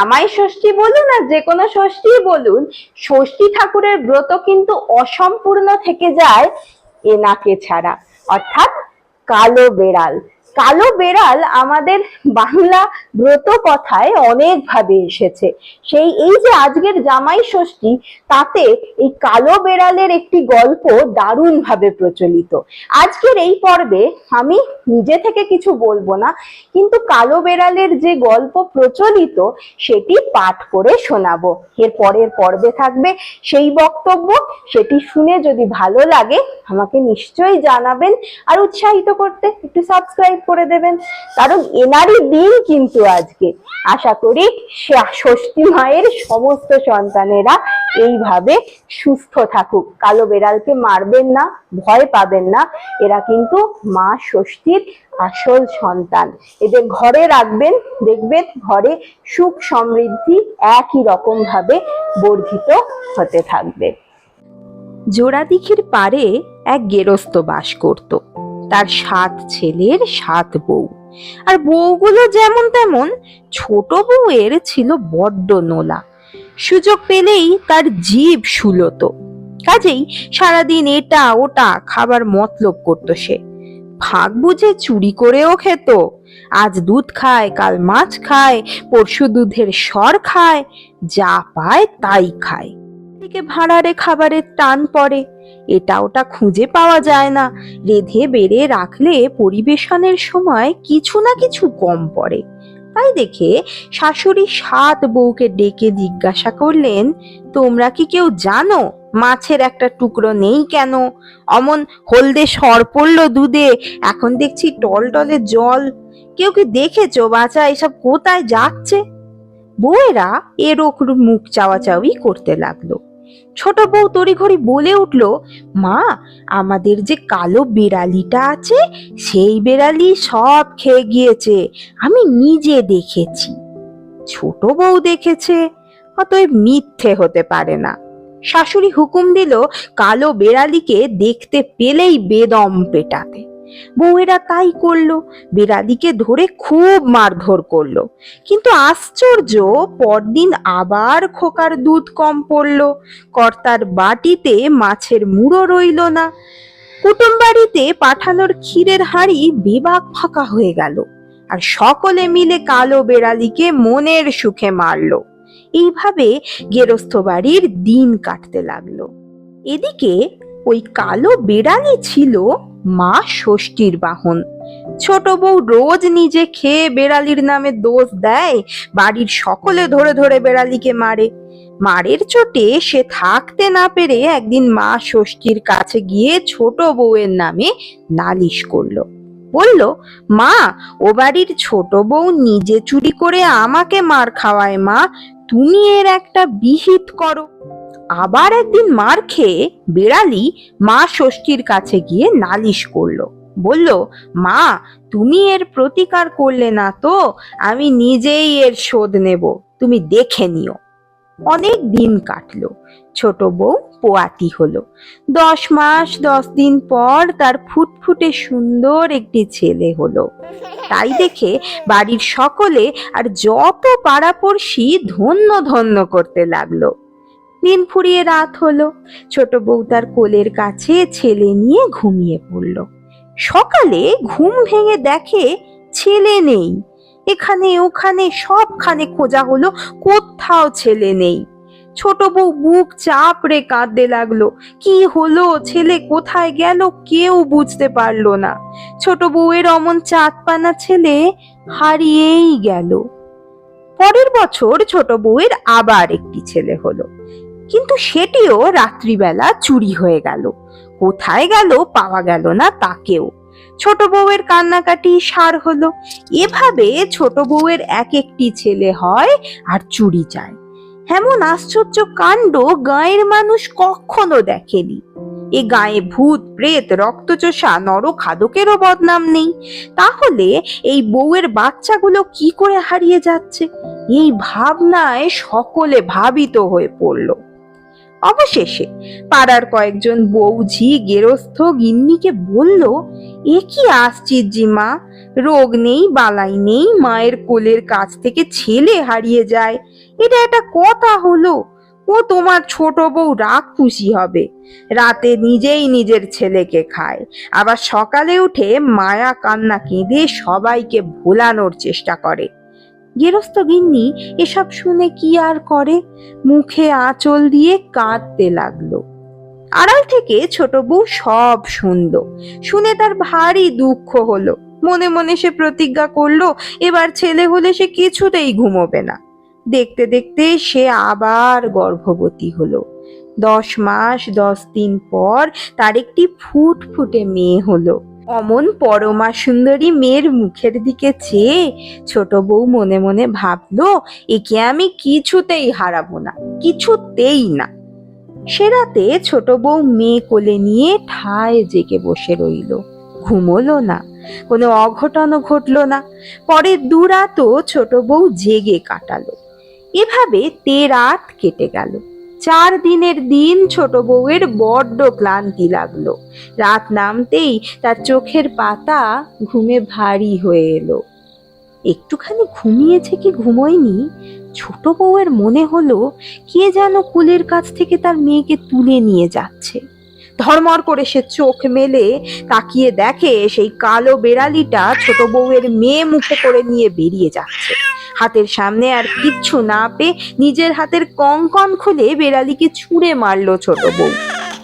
জামাই ষষ্ঠী বলুন আর যে কোনো ষষ্ঠী বলুন, ষষ্ঠী ঠাকুরের ব্রত কিন্তু অসম্পূর্ণ থেকে যায় এনাকে ছাড়া। অর্থাৎ কালো বেড়াল। কালো বেড়াল আমাদের বাংলা ব্রত কথায় অনেক ভাবে এসেছে। সেই, এই যে আজকের জামাই ষষ্ঠী, তাতে এই কালো বেড়ালের একটি গল্প দারুণ ভাবে প্রচলিত। আজকের এই পর্বে আমি নিজে থেকে কিছু বলব না, কিন্তু কালো বেড়ালের যে গল্প প্রচলিত, সেটি পাঠ করে শোনাবো। এর পরের পর্বে থাকবে সেই বক্তব্য, সেটি শুনে যদি ভালো লাগে, আমাকে নিশ্চয়ই জানাবেন। আর উৎসাহিত করতে একটু সাবস্ক্রাইব করে দেবেন। কারণ এনারই দিন কিন্তু আজকে। আশা করি ষষ্ঠী মায়ের সমস্ত সন্তানেরা এইভাবে সুস্থ থাকুক। কালো বেড়ালকে মারবেন না, ভয় পাবেন না। এরা কিন্তু মা ষষ্ঠীর আসল সন্তান। এদের ঘরে রাখবেন, দেখবেন ঘরে সুখ সমৃদ্ধি একই রকম ভাবে বর্ধিত হতে থাকবে। জোড়াদিঘির পারে এক গেরস্ত বাস করত। তার সাত ছেলের সাত বউ। আর বউগুলো যেমন তেমন, ছোট বউয়ের ছিল বড্ড নোলা। সুযোগ পেলেই তার জীব শুলতো কাজেই সারাদিন এটা ওটা খাবার মতলব করতো সে। ভাগ বুঝে চুরি করেও খেত। আজ দুধ খায়, কাল মাছ খায়, পরশু দুধের সর খায়, যা পায় তাই খায়। থেকে ভাড়ারে খাবারের টান পড়ে। এটা ওটা খুঁজে পাওয়া যায় না। রেধে বেড়ে রাখলে পরিবেশনের সময় কিছু না কিছু কম পড়ে। তাই দেখে শাশুড়ি সাত বউকে ডেকে জিজ্ঞাসা করলেন, তোমরা কি কেউ জানো মাছের একটা টুকরো নেই কেন? অমন হলদে সর পড়ল দুধে, এখন দেখছি টলটলে জল। কেউ কি দেখেছ বাচ্চা এসব কোথায় যাচ্ছে? বউয়েরা এর ওকরু মুখ চাওয়াচাওয়ি করতে লাগল। ছোট বউ তড়িঘড়ি বলে উঠল, মা, আমাদের যে কালো বিড়ালিটা আছে, সেই বিড়ালি সব খেয়ে গিয়েছে, আমি নিজে দেখেছি। ছোট বউ দেখেছে, অতএব মিথ্যে হতে পারে না। শাশুড়ি হুকুম দিল, কালো বেড়ালিকে দেখতে পেলেই বেদম পেটাতে। বউয়েরা তাই করল। বিড়ালিকে ধরে খুব মারধর করল। কিন্তু আশ্চর্য, পরদিন আবার খোকার দুধ কম পড়ল। কর্তার বাটিতে মাছের মুড়ো রইল না। কুটুম বাড়িতে পাঠানোর ক্ষীরের হাঁড়ি বেবাক ফাঁকা হয়ে গেল আর সকলে মিলে কালো বেড়ালিকে মনের সুখে মারলো। এইভাবে গেরস্থ বাড়ির দিন কাটতে লাগল। এদিকে ওই কালো বেড়ালি ছিল মা ষষ্ঠীর বাহন। ছোট বউ রোজ নিজে খেয়ে বেড়ালির নামে দোষ দেয়, বাড়ির সকলে ধরে ধরে বেড়ালিকে মারে। মারের চোটে সে থাকতে না পেরে একদিন মা ষষ্ঠীর কাছে গিয়ে ছোট বউয়ের নামে নালিশ করল। বলল, মা, ও বাড়ির ছোট বউ নিজে চুরি করে আমাকে মার খাওয়ায় মা। তুমি এর একটা বিহিত করো। আবার একদিন মার খেয়ে বিড়ালি মা ষষ্ঠীর কাছে গিয়ে নালিশ করল। বলল, মা, তুমি এর প্রতিকার করলে না তো? আমি নিজেই এর শোধ নেব। তুমি দেখে নিও। অনেক দিন কাটলো। ছোট বউ পোয়াতি হলো। দশ মাস, দশ দিন পর তার ফুটফুটে সুন্দর একটি ছেলে হলো। তাই দেখে বাড়ির সকলে আর যত পাড়াপড়শি ধন্য ধন্য করতে লাগল। দিন ফুরিয়ে রাত হলো। ছোট বউ তার কোলের কাছে ছেলে নিয়ে ঘুমিয়ে পড়ল। সকালে ঘুম ভেঙে দেখে ছেলে নেই। এখানে ওখানে সবখানে খোঁজা হলো, কোথাও ছেলে নেই। ছোট বউ বুক চাপড়ে কাঁদতে লাগল, কি হলো? ছেলে কোথায় গেল? কেউ বুঝতে পারল না। ছোট বউয়ের অমন চাঁদপানা ছেলে হারিয়েই গেল। পরের বছর ছোট বউয়ের আবার একটি ছেলে হলো। কিন্তু সেটিও রাত্রিবেলা চুরি হয়ে গেল। কোথায় গেল পাওয়া গেল না তাকেও। ছোট বউয়ের কান্নাকাটি সার হলো। এভাবে ছোট বউয়ের এক একটি ছেলে হয় আর চুরি যায়। এমন আশ্চর্য কাণ্ড গাঁয়ের মানুষ কখনো দেখেনি। এ গায়ে ভূত, প্রেত, রক্তচোষা নরখাদকেরও বদনাম নেই। তাহলে এই বউয়ের বাচ্চাগুলো কি করে হারিয়ে যাচ্ছে? এই ভাবনায় সকলে ভাবিত হয়ে পড়ল। অবশেষে পাড়ার কয়েকজন বৌঝি গেরস্থ গিন্নিকে বলল, এ কি আশ্চর্যি মা, রোগ নেই, বালাই নেই, মায়ের কোলের কাছ থেকে ছেলে হারিয়ে যায়। এটা একটা কথা হলো, ও তোমার ছোট বউ রাগ খুশি হবে। রাতে নিজেই নিজের ছেলেকে খায়। আবার সকালে উঠে মায়া কান্না কেঁদে সবাইকে ভোলানোর চেষ্টা করে। গেরস্ত গিন্নি, এসব শুনে কি আর করে? মুখে আঁচল দিয়ে কাঁদতে লাগল। আড়াল থেকে ছোট বউ সব শুনল। শুনে তার ভারী দুঃখ হলো। মনে মনে সে প্রতিজ্ঞা করল, এবার ছেলে হলে সে কিছুতেই ঘুমোবে না। দেখতে দেখতে সে আবার গর্ভবতী হলো। দশ মাস, দশ দিন পর তার একটি ফুটফুটে মেয়ে হলো। অমন পরমা সুন্দরী মেয়ের মুখের দিকে চেয়ে ছোট বউ মনে মনে ভাবলো, একে আমি কিছুতেই হারাবো না, কিছুতেই না। সে রাতে ছোট বউ মেয়ে কোলে নিয়ে ঠায় জেগে বসে রইল। ঘুমোলো না, কোনো অঘটনও ঘটলো না। পরে দুরাতও ছোট বউ জেগে কাটালো। এভাবে তে রাত কেটে গেল। চার দিনের দিন ছোট বউয়ের বড্ড ক্লান্তি লাগল। রাত নামতেই তার চোখের পাতা ঘুমে ভারী হয়ে এলো। একটুখানি ঘুমিয়েছে কি ঘুমোয়নি? ছোট বউয়ের মনে হলো, কে যেন কুলের কাছ থেকে তার মেয়েকে তুলে নিয়ে যাচ্ছে। ধর্মর করে সে চোখ মেলে, তাকিয়ে দেখে সেই কালো বেড়ালিটা ছোট বউয়ের মেয়ে মুখে করে নিয়ে বেরিয়ে যাচ্ছে। হাতের সামনে আর কিচ্ছু না পেয়ে নিজের হাতের কঙ্কন খুলে বেড়ালিকে ছুঁড়ে মারলো ছোট বউ।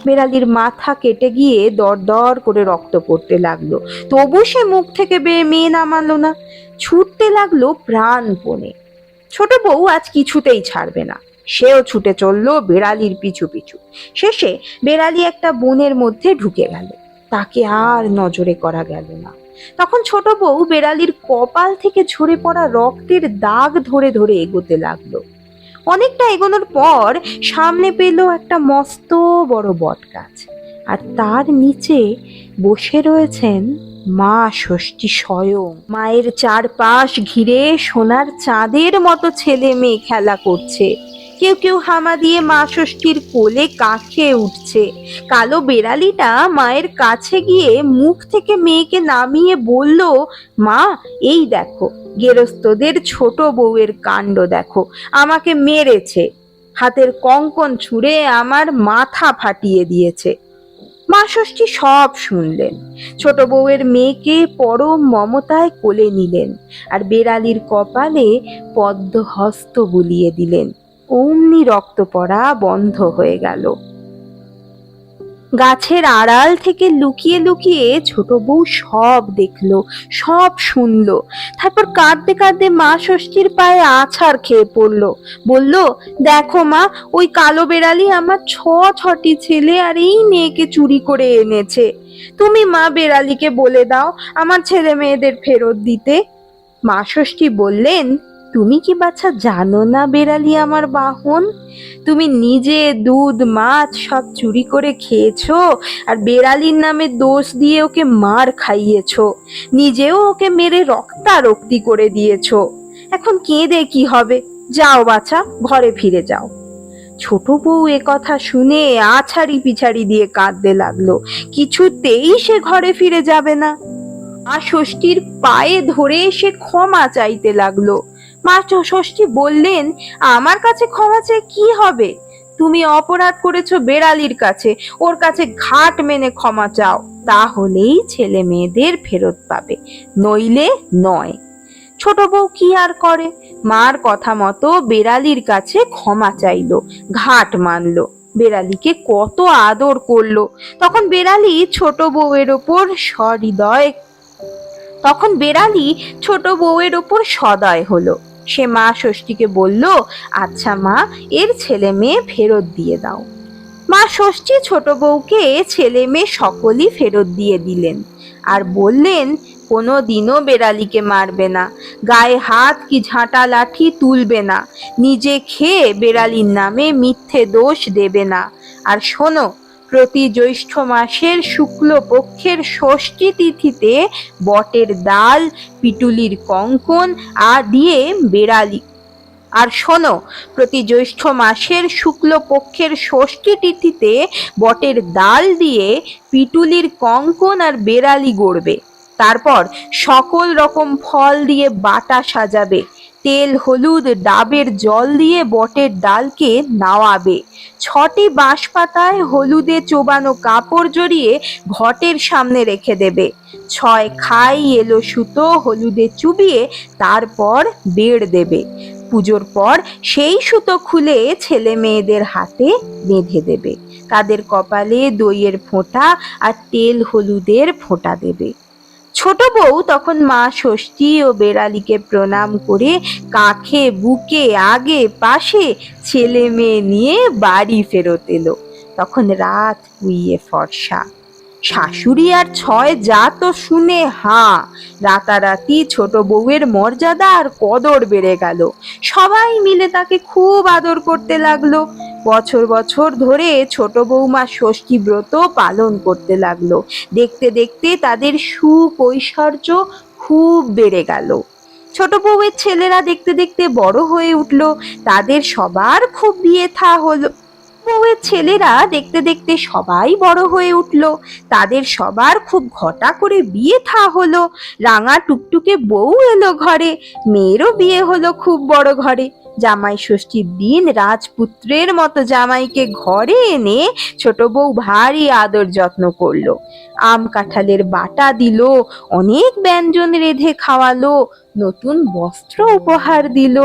বেড়ালির মাথা কেটে গিয়ে দর দর করে রক্ত পড়তে লাগল। তবু সে মুখ থেকে মেয়ে নামালো না। ছুটতে লাগল প্রাণপণে। ছোট বউ আজ কিছুতেই ছাড়বে না। সেও ছুটে চলল বেড়ালির পিছু পিছু। শেষে বেড়ালি একটা বনের মধ্যে ঢুকে গেল। তাকে আর নজরে করা গেল না। তখন ছোট বউ বেড়ালির কপাল থেকে ঝরে পড়া রক্তের দাগ ধরে ধরে এগোতে লাগল। অনেকটা এগোনোর পর সামনে পেল একটা মস্ত বড় বট গাছ আর তার নিচে বসে রয়েছেন মা ষষ্ঠী স্বয়ং। মায়ের চারপাশ ঘিরে সোনার চাঁদের মতো ছেলে মেয়ে খেলা করছে। কেউ কেউ হামা দিয়ে মা ষষ্ঠীর কোলে কাঁখে উঠছে। কালো বেড়ালিটা মায়ের কাছে গিয়ে মুখ থেকে মেয়েকে নামিয়ে বলল, মা, এই দেখো, গেরস্তদের ছোট বউয়ের কাণ্ড দেখো, আমাকে মেরেছে। হাতের কঙ্কন ছুঁড়ে আমার মাথা ফাটিয়ে দিয়েছে। মা ষষ্ঠী সব শুনলেন। ছোট বউয়ের মেয়েকে পরম মমতায় কোলে নিলেন আর বেড়ালির কপালে পদ্ম হস্ত বুলিয়ে দিলেন। অমনি রক্ত পড়া বন্ধ হয়ে গেল। গাছের আড়াল থেকে লুকিয়ে লুকিয়ে ছোট বউ সব দেখল, সব শুনলো। তারপর কাঁদতে কাঁদতে মা ষষ্ঠীর পায়ে আছাড় খেয়ে পড়ল। বলল, দেখো মা, ওই কালো বেড়ালি আমার ছ, ছটি ছেলে আর এই মেয়েকে চুরি করে এনেছে। তুমি মা বেড়ালিকে বলে দাও আমার ছেলে মেয়েদের ফেরত দিতে। মা ষষ্ঠী বললেন তুমি কি বাচ্চা জানো না বেড়ালি আমার বাহন? তুমি নিজে দুধ, মাছ সব চুরি করে খেয়েছো আর বেড়ালির নামে দোষ দিয়ে ওকে মার খাইয়েছো। নিজেও ওকে মেরে রক্তারক্তি করে দিয়েছ। এখন কেঁদে কি হবে? যাও বাছা, ঘরে ফিরে যাও। ছোট বউ এ কথা শুনে আছাড়ি পিছাড়ি দিয়ে কাঁদতে লাগল। কিছুতেই সে ঘরে ফিরে যাবে না। আর ষষ্ঠীর পায়ে ধরে সে ক্ষমা চাইতে লাগল। মা ষষ্ঠী বললেন, আমার কাছে ক্ষমা চেয়ে কি হবে? তুমি অপরাধ করেছ বেড়ালির কাছে, ওর কাছে ঘাট মেনে ক্ষমা চাও, তাহলেই ছেলে মেয়েদের ফেরত পাবে, নইলে নয়। ছোট বউ কি আর করে? মার কথা মতো বেড়ালির কাছে ক্ষমা চাইলো, ঘাট মানলো। বেড়ালিকে কত আদর করল। তখন বেড়ালি ছোট বউয়ের ওপর সহৃদয়, তখন বেড়ালি ছোট বউয়ের ওপর সদয় হলো। সে মা ষষ্ঠীকে বলল আচ্ছা মা, এর ছেলে মেয়ে ফেরত দিয়ে দাও। মা ষষ্ঠী ছোট বউকে ছেলে মেয়ে সকলই ফেরত দিয়ে দিলেন আর বললেন, কোনো দিনও বেড়ালিকে মারবে না, গায়ে হাত কি ঝাঁটা লাঠি তুলবে না, নিজে খেয়ে বেড়ালির নামে মিথ্যে দোষ দেবে না। আর শোনো প্রতি জ্যৈষ্ঠ মাসের শুক্ল পক্ষের ষষ্ঠী তিথিতে বটের ডাল, পিটুলির কঙ্কন আ দিয়ে বেড়ালি। আর শোনো, প্রতি জ্যৈষ্ঠ মাসের শুক্ল পক্ষের ষষ্ঠী তিথিতে বটের ডাল দিয়ে পিটুলির কঙ্কন আর বেড়ালি গড়বে। তারপর সকল রকম ফল দিয়ে বাটা সাজাবে। তেল, হলুদ, ডাবের জল দিয়ে বটের ডালকে নাওয়াবে। ছটি বাঁশ পাতায় হলুদে চোবানো কাপড় জড়িয়ে ঘটের সামনে রেখে দেবে। ছয় খাই এলো সুতো হলুদে চুবিয়ে তারপর বেড় দেবে। পুজোর পর সেই সুতো খুলে ছেলে মেয়েদের হাতে বেঁধে দেবে। তাদের কপালে দইয়ের ফোঁটা আর তেল হলুদের ফোঁটা দেবে। ছোট বউ তখন মা ষষ্ঠী ও বেড়ালিকে প্রণাম করে কাঁখে, বুকে, আগে, পাশে ছেলে মেয়ে নিয়ে বাড়ি ফেরত এলো। তখন রাত উইয়ে ফর্সা। শাশুড়ি আর ছয় যা তো শুনে হা, রাতারাতি ছোট বউয়ের মর্যাদা আর কদর বেড়ে গেল। সবাই মিলে তাকে খুব আদর করতে লাগল। বছর বছর ধরে ছোট বৌমা ষষ্ঠী ব্রত পালন করতে লাগল। দেখতে দেখতে তাদের সুখ ঐশ্বর্য খুব বেড়ে গেল। ছোট বউয়ের ছেলেরা দেখতে দেখতে বড় হয়ে উঠল। তাদের সবার খুব বিয়ে থা হলো। বউয়ের ছেলেরা দেখতে দেখতে সবাই বড় হয়ে উঠল। তাদের সবার খুব ঘটা করে বিয়ে থা হলো। রাঙা টুকটুকে বউ এলো ঘরে। মেয়েরও বিয়ে হলো খুব বড় ঘরে। জামাই ষষ্ঠীর দিন রাজপুত্রের মতো জামাইকে ঘরে এনে ছোট বউ ভারী আদর যত্ন করল। আম কাঁঠালের বাটা দিল, অনেক ব্যঞ্জন রেধে খাওয়ালো, নতুন বস্ত্র উপহার দিল।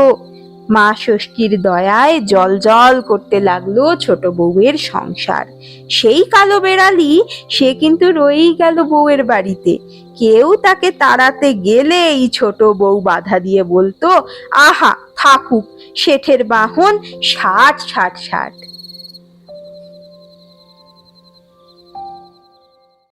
মা ষষ্ঠীর দয়ায় জল জল করতে লাগল ছোট বউয়ের সংসার। সেই কালো বেড়ালি, সে কিন্তু রয়েই গেল বউয়ের বাড়িতে। কেউ তাকে তাড়াতে গেলে এই ছোট বউ বাধা দিয়ে বলতো, আহা, থাকুক, শেঠের বাহন ষাট ষাট ষাট।